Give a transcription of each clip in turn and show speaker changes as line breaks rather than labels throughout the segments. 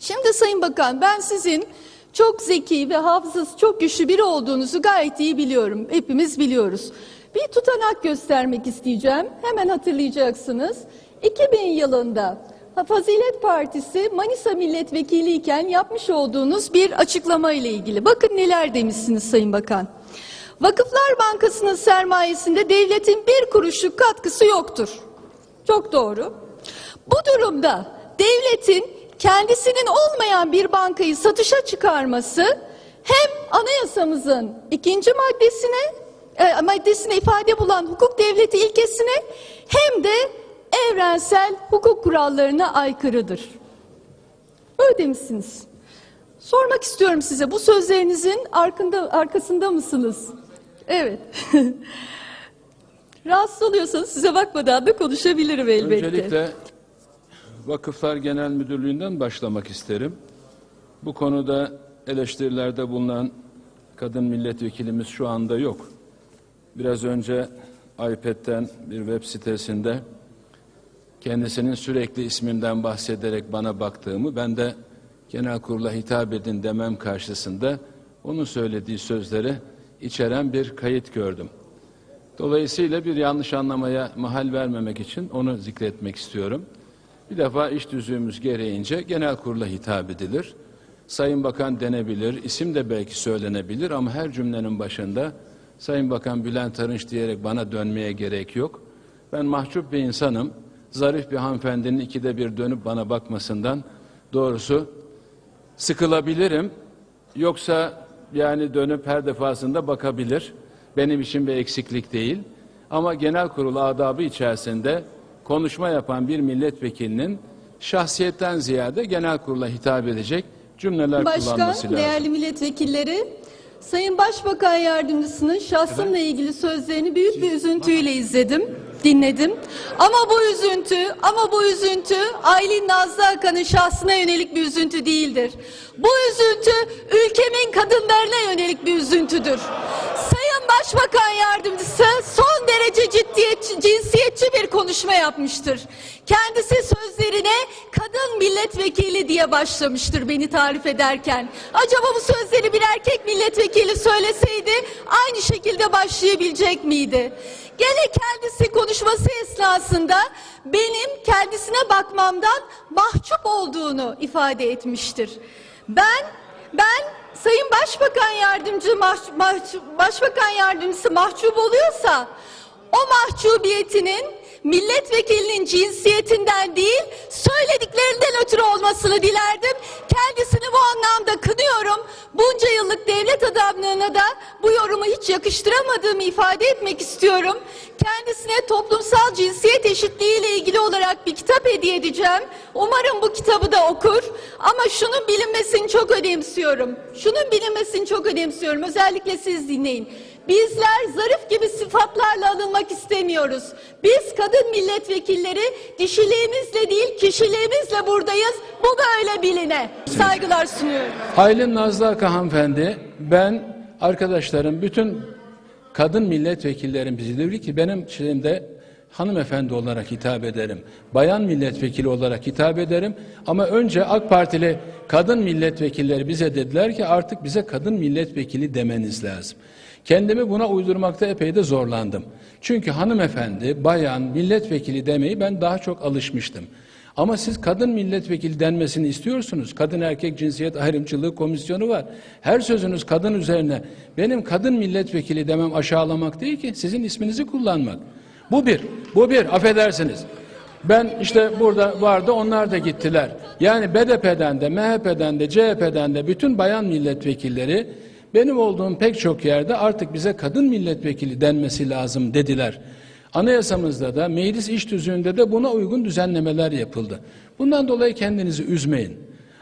Şimdi Sayın Bakan ben sizin çok zeki ve hafızası çok güçlü biri olduğunuzu gayet iyi biliyorum. Hepimiz biliyoruz. Bir tutanak göstermek isteyeceğim. Hemen hatırlayacaksınız. 2000 yılında Fazilet Partisi Manisa Milletvekili iken yapmış olduğunuz bir açıklama ile ilgili. Bakın neler demişsiniz Sayın Bakan. Vakıflar Bankası'nın sermayesinde devletin bir kuruşluk katkısı yoktur. Çok doğru. Bu durumda devletin kendisinin olmayan bir bankayı satışa çıkarması hem anayasamızın ikinci maddesine e, maddesine ifade bulan hukuk devleti ilkesine hem de evrensel hukuk kurallarına aykırıdır. Öyle demişsiniz. Sormak istiyorum size bu sözlerinizin arkında, arkasında mısınız? Evet. Rahatsız oluyorsanız size bakmadan da konuşabilirim elbette.
Öncelikle Vakıflar Genel Müdürlüğü'nden başlamak isterim. Bu konuda eleştirilerde bulunan kadın milletvekilimiz şu anda yok. Biraz önce iPad'den bir web sitesinde kendisinin sürekli isminden bahsederek bana baktığımı ben de genel kurula hitap edin demem karşısında onun söylediği sözleri içeren bir kayıt gördüm. Dolayısıyla bir yanlış anlamaya mahal vermemek için onu zikretmek istiyorum. Bir defa iş düzüğümüz gereğince genel kurula hitap edilir. Sayın Bakan denebilir, isim de belki söylenebilir ama her cümlenin başında Sayın Bakan Bülent Arınç diyerek bana dönmeye gerek yok. Ben mahcup bir insanım. Zarif bir hanımefendinin ikide bir dönüp bana bakmasından doğrusu sıkılabilirim. Yoksa yani dönüp her defasında bakabilir. Benim için bir eksiklik değil. Ama genel kurul adabı içerisinde konuşma yapan bir milletvekilinin şahsiyetten ziyade genel kurula hitap edecek cümleler kullanması
Başkan,
lazım.
değerli milletvekilleri, Sayın Başbakan Yardımcısının şahsımla ilgili sözlerini büyük bir üzüntüyle izledim, dinledim. Ama bu üzüntü, ama bu üzüntü Aylin Nazlı Akan'ın şahsına yönelik bir üzüntü değildir. Bu üzüntü ülkemin kadınlarına yönelik bir üzüntüdür. Konuşma yapmıştır. Kendisi sözlerine kadın milletvekili diye başlamıştır beni tarif ederken. Acaba bu sözleri bir erkek milletvekili söyleseydi aynı şekilde başlayabilecek miydi? Gene kendisi konuşması esnasında benim kendisine bakmamdan mahcup olduğunu ifade etmiştir. Ben ben Sayın Başbakan Yardımcı mah- mahcup- Başbakan Yardımcısı mahcup oluyorsa o mahcubiyetinin milletvekilinin cinsiyetinden değil söylediklerinden ötürü olmasını dilerdim. Kendisini bu anlamda kınıyorum. Bunca yıllık devlet adamlığına da bu yorumu hiç yakıştıramadığımı ifade etmek istiyorum. Kendisine toplumsal cinsiyet eşitliği ile ilgili olarak bir kitap hediye edeceğim. Umarım bu kitabı da okur. Ama şunun bilinmesini çok önemsiyorum. Şunun bilinmesini çok önemsiyorum. Özellikle siz dinleyin. Bizler zarif gibi sıfatlarla anılmak istemiyoruz. Biz kadın milletvekilleri dişiliğimizle değil kişiliğimizle buradayız. Bu böyle biline. Saygılar sunuyorum.
Aylin Nazlı Aka hanımefendi, ben arkadaşlarım, bütün kadın milletvekillerim bizi diyor ki benim şeyimde hanımefendi olarak hitap ederim. Bayan milletvekili olarak hitap ederim. Ama önce AK Partili kadın milletvekilleri bize dediler ki artık bize kadın milletvekili demeniz lazım. Kendimi buna uydurmakta epey de zorlandım. Çünkü hanımefendi, bayan, milletvekili demeyi ben daha çok alışmıştım. Ama siz kadın milletvekili denmesini istiyorsunuz. Kadın erkek cinsiyet ayrımcılığı komisyonu var. Her sözünüz kadın üzerine. Benim kadın milletvekili demem aşağılamak değil ki sizin isminizi kullanmak. Bu bir. Bu bir. Affedersiniz. Ben işte burada vardı onlar da gittiler. Yani BDP'den de MHP'den de CHP'den de bütün bayan milletvekilleri benim olduğum pek çok yerde artık bize kadın milletvekili denmesi lazım dediler. Anayasamızda da meclis iş tüzüğünde de buna uygun düzenlemeler yapıldı. Bundan dolayı kendinizi üzmeyin.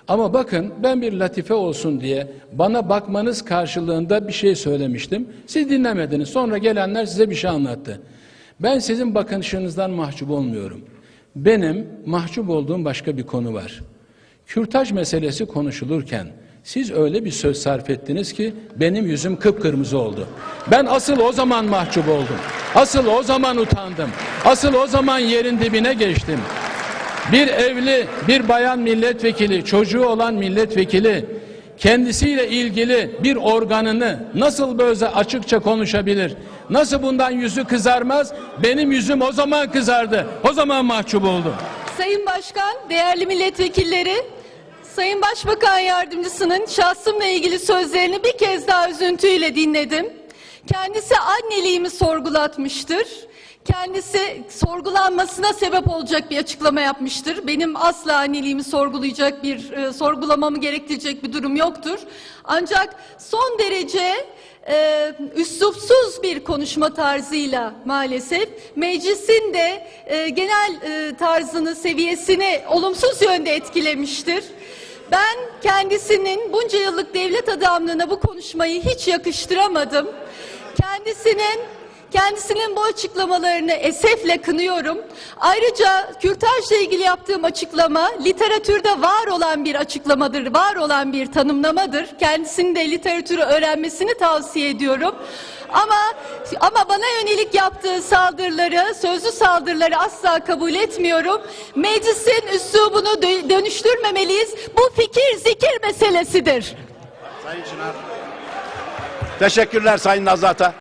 Ama bakın ben bir latife olsun diye bana bakmanız karşılığında bir şey söylemiştim. Siz dinlemediniz. Sonra gelenler size bir şey anlattı. Ben sizin bakışınızdan mahcup olmuyorum. Benim mahcup olduğum başka bir konu var. Kürtaj meselesi konuşulurken siz öyle bir söz sarf ettiniz ki benim yüzüm kıpkırmızı oldu. Ben asıl o zaman mahcup oldum. Asıl o zaman utandım. Asıl o zaman yerin dibine geçtim. bir evli, bir bayan milletvekili, çocuğu olan milletvekili kendisiyle ilgili bir organını nasıl böyle açıkça konuşabilir? Nasıl bundan yüzü kızarmaz? Benim yüzüm o zaman kızardı. O zaman mahcup oldum.
Sayın Başkan, değerli milletvekilleri, Sayın Başbakan Yardımcısının şahsımla ilgili sözlerini bir kez daha üzüntüyle dinledim. Kendisi anneliğimi sorgulatmıştır. Kendisi sorgulanmasına sebep olacak bir açıklama yapmıştır. Benim asla anneliğimi sorgulayacak bir, e, sorgulamamı gerektirecek bir durum yoktur. Ancak son derece e, üslupsuz bir konuşma tarzıyla maalesef meclisin de e, genel e, tarzını, seviyesini olumsuz yönde etkilemiştir. Ben kendisinin bunca yıllık devlet adamlığına bu konuşmayı hiç yakıştıramadım. Kendisinin Kendisinin bu açıklamalarını esefle kınıyorum. Ayrıca kürtajla ilgili yaptığım açıklama literatürde var olan bir açıklamadır, var olan bir tanımlamadır. Kendisinin de literatürü öğrenmesini tavsiye ediyorum. Ama ama bana yönelik yaptığı saldırıları, sözlü saldırıları asla kabul etmiyorum. Meclisin üslubunu dö- dönüştürmemeliyiz. Bu fikir zikir meselesidir.
Sayın Çınar. Teşekkürler Sayın Nazata.